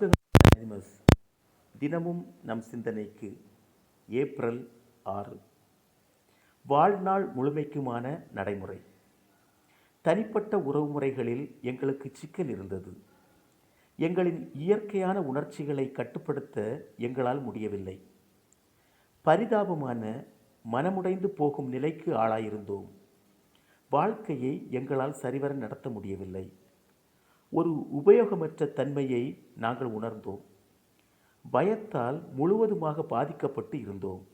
Animus தினமும் நம் சிந்தனைக்கு ஏப்ரல் ஆறு. வாழ்நாள் முழுமைக்குமான நடைமுறை. தனிப்பட்ட உறவுமுறைகளில் எங்களுக்கு சிக்கல் இருந்தது. எங்களின் இயற்கையான உணர்ச்சிகளை கட்டுப்படுத்த எங்களால் முடியவில்லை. பரிதாபமான மனமுடைந்து போகும் நிலைக்கு ஆளாயிருந்தோம். வாழ்க்கையை எங்களால் சரிவர நடத்த முடியவில்லை. ஒரு உபயோகமற்ற தன்மையை நாங்கள் உணர்ந்தோம். பயத்தால் முழுவதுமாக பாதிக்கப்பட்டு இருந்தோம்.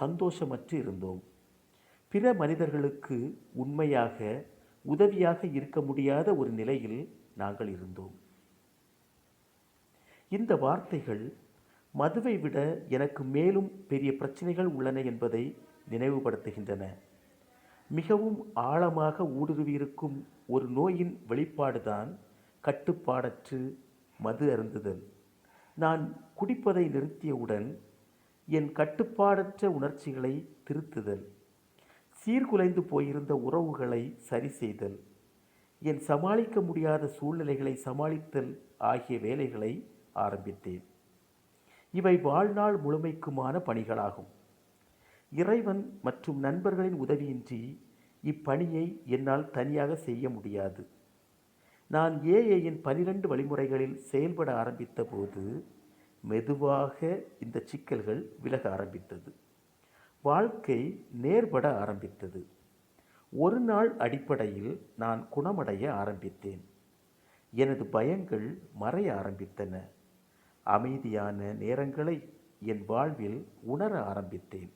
சந்தோஷமற்று இருந்தோம். பிற மனிதர்களுக்கு உண்மையாக உதவியாக இருக்க முடியாத ஒரு நிலையில் நாங்கள் இருந்தோம். இந்த வார்த்தைகள் மதுவை விட எனக்கு மேலும் பெரிய பிரச்சனைகள் உள்ளன என்பதை நினைவுபடுத்துகின்றன. மிகவும் ஆழமாக ஊடுருவியிருக்கும் ஒரு நோயின் வெளிப்பாடுதான் கட்டுப்பாடற்று மது அருந்துதல். நான் குடிப்பதை நிறுத்தியவுடன் என் கட்டுப்பாடற்ற உணர்ச்சிகளை திருத்துதல். சீர்குலைந்து போயிருந்த உறவுகளை சரி செய்தல் என் சமாளிக்க முடியாத சூழ்நிலைகளை சமாளித்தல் ஆகிய வேலைகளை ஆரம்பித்தேன். இவை வாழ்நாள் முழுமைக்குமான பணிகளாகும். இறைவன் மற்றும் நண்பர்களின் உதவியின்றி இப்பணியை என்னால் தனியாக செய்ய முடியாது. நான் ஏஏயின் பனிரெண்டு வழிமுறைகளில் செயல்பட ஆரம்பித்த போது மெதுவாக இந்த சிக்கல்கள் விலக ஆரம்பித்தது. வாழ்க்கை நேர்பட ஆரம்பித்தது. ஒரு நாள் அடிப்படையில் நான் குணமடைய ஆரம்பித்தேன். எனது பயங்கள் மறைய ஆரம்பித்தன. அமைதியான நேரங்களை என் வாழ்வில் உணர ஆரம்பித்தேன்.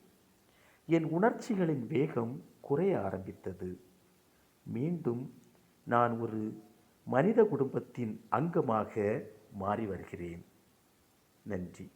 என் உணர்ச்சிகளின் வேகம் குறைய ஆரம்பித்தது. மீண்டும் நான் ஒரு மனித குடும்பத்தின் அங்கமாக மாறி வருகிறேன். நன்றி.